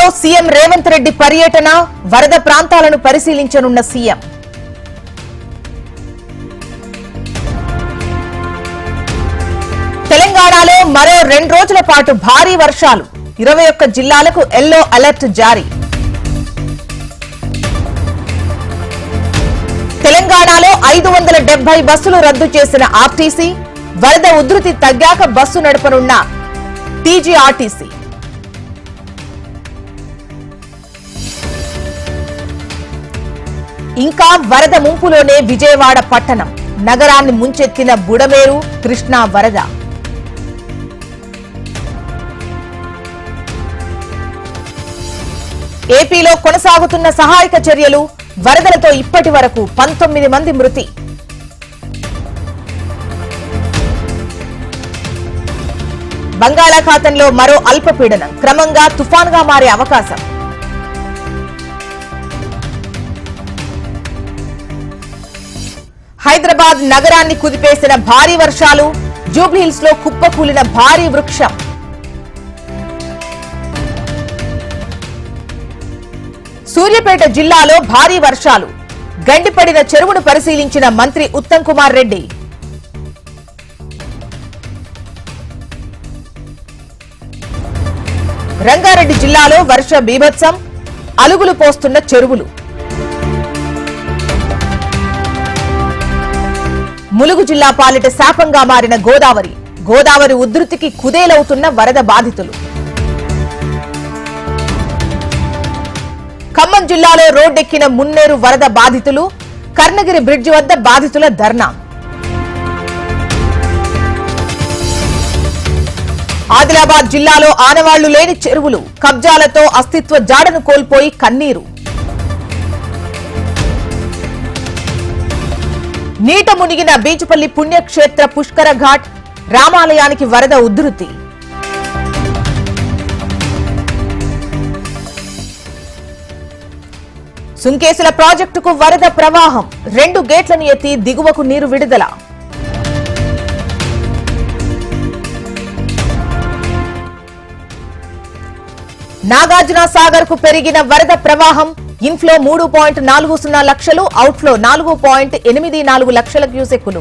తెలంగాణలో సీఎం రేవంత్ రెడ్డి పర్యటన వరద ప్రాంతాలను పరిశీలించనున్న సీఎం. తెలంగాణలో మరో రెండు రోజుల పాటు భారీ వర్షాలు. ఇరవై ఒక్క జిల్లాలకు ఎల్లో అలర్ట్ జారీ. తెలంగాణలో ఐదు వందల డెబ్బై బస్సులు రద్దు చేసిన ఆర్టీసీ వరద ఉధృతి తగ్గాక బస్సు నడపనున్న టీజీఆర్టీసీ. ఇంకా వరద ముంపులోనే విజయవాడ పట్టణం. నగరాన్ని ముంచెత్తిన బుడమేరు కృష్ణా వరద. ఏపీలో కొనసాగుతున్న సహాయక చర్యలు వరదలతో ఇప్పటి వరకు పంతొమ్మిది మంది మృతి. బంగాళాఖాతంలో మరో అల్పపీడనం. క్రమంగా తుఫాన్గా మారే అవకాశం. హైదరాబాద్ నగరాన్ని కుదిపేసిన భారీ వర్షాలు జూబ్లీహిల్స్లో కుప్పకూలిన భారీ వృక్షం. సూర్యాపేట జిల్లాలో భారీ వర్షాలు. గండిపడిన చెరువును పరిశీలించిన మంత్రి ఉత్తమ్ కుమార్ రెడ్డి. రంగారెడ్డి జిల్లాలో వర్ష బీభత్సం అలుగులు పోస్తున్న చెరువులు. ములుగు జిల్లా పాలిట శాపంగా మారిన గోదావరి గోదావరి ఉధృతికి కుదేలవుతున్న వరద బాధితులు. ఖమ్మం జిల్లాలో రోడ్డెక్కిన మున్నేరు వరద బాధితులు కర్ణగిరి బ్రిడ్జి వద్ద బాధితుల ధర్నా. ఆదిలాబాద్ జిల్లాలో ఆనవాళ్ళు లేని చెరువులు కబ్జాలతో అస్తిత్వ జాడను కోల్పోయి కన్నీరు. నీట మునిగిన బీచుపల్లి పుణ్యక్షేత్ర పుష్కర ఘాట్ రామాలయానికి వరద ఉధృతి. సుంకేసుల ప్రాజెక్టుకు వరద ప్రవాహం. రెండు గేట్లను ఎత్తి దిగువకు నీరు విడుదల. నాగార్జున సాగర్కు పెరిగిన వరద ప్రవాహం ఇన్ఫ్లో మూడు పాయింట్ నాలుగు సున్నా లక్షలు అవుట్ఫ్లో నాలుగు పాయింట్ ఎనిమిది నాలుగు లక్షల క్యూసెక్కులు.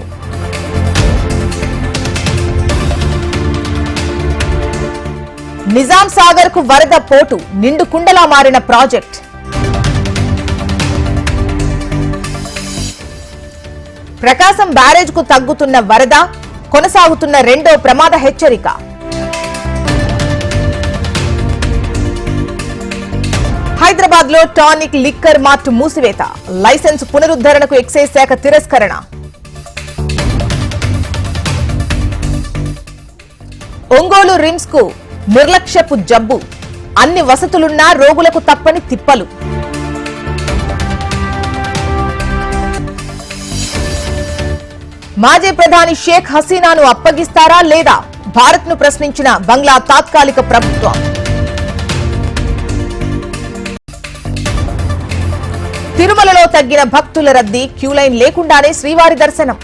నిజాం సాగర్కు వరద పోటు నిండు కుండలా మారిన ప్రాజెక్ట్. ప్రకాశం బ్యారేజ్కు తగ్గుతున్న వరద కొనసాగుతున్న రెండో ప్రమాద హెచ్చరిక. హైదరాబాద్లో టానిక్ లిక్కర్ మార్ట్ మూసివేత. లైసెన్స్ పునరుద్ధరణకు ఎక్సైజ్ శాఖ తిరస్కరణ. ఒంగోలు రిమ్స్కు నిర్లక్ష్యపు జబ్బు. అన్ని వసతులున్నా రోగులకు తప్పని తిప్పలు. మాజీ ప్రధాని షేక్ హసీనాను అప్పగిస్తారా లేదా? భారత్ను ప్రశ్నించిన బంగ్లా తాత్కాలిక ప్రభుత్వం. తిరుమలలో తగ్గిన భక్తుల రద్దీ క్యూలైన్ లేకుండానే శ్రీవారి దర్శనం.